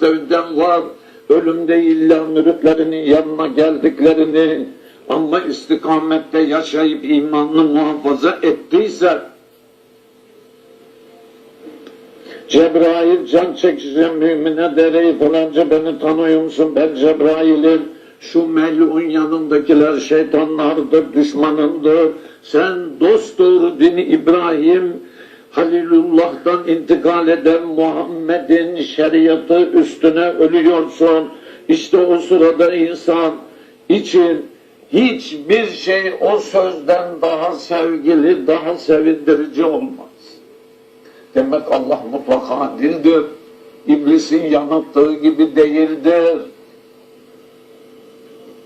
sevden var. Ölümde illa müritlerinin yanına geldiklerini ama istikamette yaşayıp imanını muhafaza ettiyse Cebrail can çekişe mümine dereyi falanca beni tanıyor musun? Ben Cebrail'im. Şu melun yanındakiler şeytanlardır, düşmanındır. Sen dost doğru dini İbrahim, Halilullah'tan intikal eden Muhammed'in şeriatı üstüne ölüyorsun. İşte o sırada insan için hiçbir şey o sözden daha sevgili, daha sevindirici olmaz. Demek Allah mutlaka dildir. İblisin yanılttığı gibi değildir.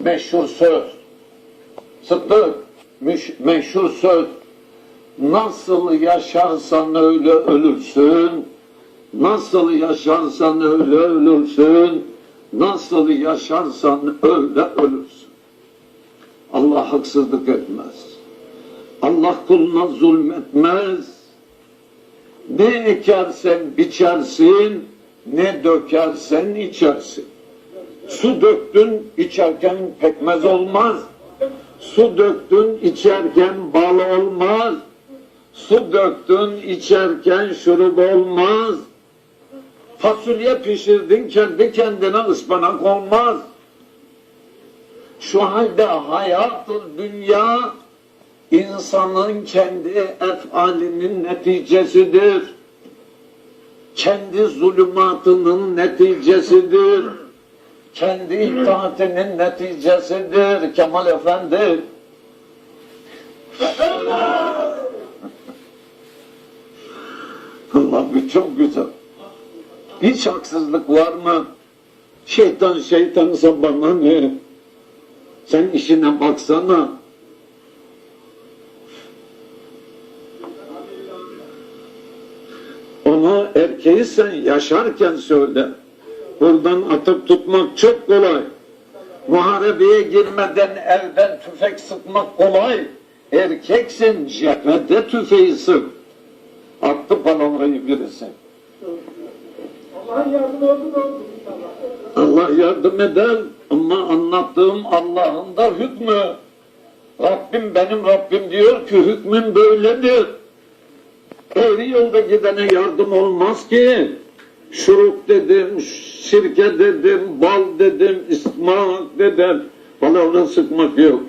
Meşhur söz. Sıddık. Meşhur söz. Nasıl yaşarsan öyle ölürsün. Nasıl yaşarsan öyle ölürsün. Nasıl yaşarsan öyle ölürsün. Allah haksızlık etmez. Allah kuluna zulmetmez. Ne ekersen biçersin, ne dökersen içersin. Su döktün içerken pekmez olmaz. Su döktün içerken bal olmaz. Su döktün içerken şurup olmaz. Fasulye pişirdin kendi kendine ıspanak olmaz. Şu halde hayatı dünya insanın kendi efalinin neticesidir. Kendi zulümatının neticesidir. Kendi itaatinin neticesidir Kemal Efendi. Allah bu çok güzel. Hiç haksızlık var mı? Şeytan şeytansa bana ne? Sen işine baksana. Ona erkeği yaşarken söyle. Buradan atıp tutmak çok kolay. Muharebeye girmeden elden tüfek sıkmak kolay. Erkeksin cephede tüfeği sık. Attı palavrayı birisi. Allah'ın yardımı oldu da oldu inşallah. Allah yardım eder ama anlattığım Allah'ın da hükmü. Rabbim benim Rabbim diyor ki hükmüm böyledir. Eğri yolda gidene yardım olmaz ki. Şurup dedim, sirke dedim, bal dedim, ismak dedim. Palavra sıkmak yok.